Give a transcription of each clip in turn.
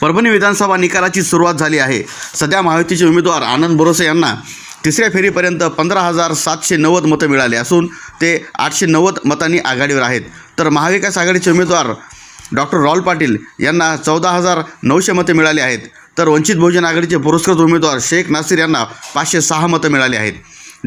परभणी विधानसभा निकालाची सुरुवात झाली आहे. सध्या महायुतीचे उमेदवार आनंद बोरसे यांना तिसऱ्या फेरीपर्यंत पंधरा हजार सातशे नव्वद मतं मिळाले असून ते आठशे नव्वद मतांनी आघाडीवर आहेत. तर महाविकास आघाडीचे उमेदवार डॉक्टर राहुल पाटील यांना चौदा हजार नऊशे मतं मिळाली आहेत. तर वंचित बहुजन आघाडीचे पुरस्कृत उमेदवार शेख नासिर यांना पाचशे सहा मतं मिळाली आहेत.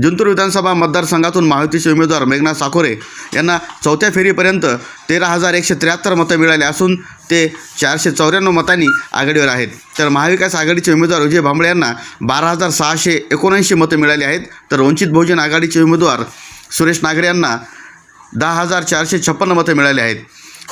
जिंतूर विधानसभा मतदारसंघातून महायुतीचे उमेदवार मेघना साखोरे यांना चौथ्या फेरीपर्यंत तेरा हजार एकशे त्र्याहत्तर मतं मिळाली असून ते चारशे चौऱ्याण्णव मतांनी आघाडीवर आहेत. तर महाविकास आघाडीचे उमेदवार विजय भांबळे यांना बारा हजार सहाशे एकोणऐंशी मतं मिळाली आहेत. तर वंचित बहुजन आघाडीचे उमेदवार सुरेश नागरे यांना दहा हजार चारशे छप्पन्न मतं मिळाली आहेत.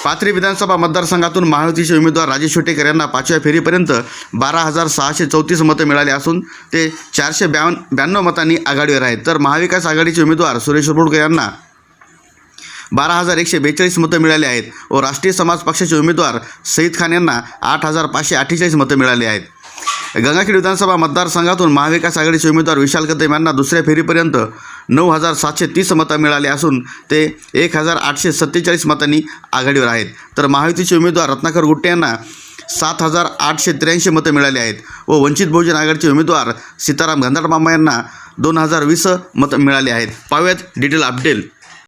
पाथरी विधानसभा मतदारसंघातून महायुतीचे उमेदवार राजेश शेटेकर यांना पाचव्या फेरीपर्यंत बारा हजार सहाशे चौतीस मतं मिळाली असून ते चारशे ब्या ब्याण्णव मतांनी आघाडीवर आहेत. तर महाविकास आघाडीचे उमेदवार सुरेश रुडकर यांना बारा हजार एकशे बेचाळीस मतं मिळाली आहेत. व राष्ट्रीय समाज पक्षाचे उमेदवार सईद खान यांना आठ हजार पाचशे अठ्ठेचाळीस मतं मिळाली आहेत. गंगाखेड विधानसभा मतदारसंघातून महाविकास आघाडीचे उमेदवार विशाल कदम यांना दुसऱ्या फेरीपर्यंत नऊ हजार सातशे तीस मतं मिळाली असून ते एक हजार आठशे सत्तेचाळीस मतांनी आघाडीवर आहेत. तर महायुतीचे उमेदवार रत्नाकर गुट्टे यांना सात हजार आठशे त्र्याऐंशी मतं मिळाली आहेत. व वंचित बहुजन आघाडीचे उमेदवार सीताराम गंधाटमामा यांना दोन हजार वीस मतं मिळाली आहेत. पाहूयात डिटेल अपडेट.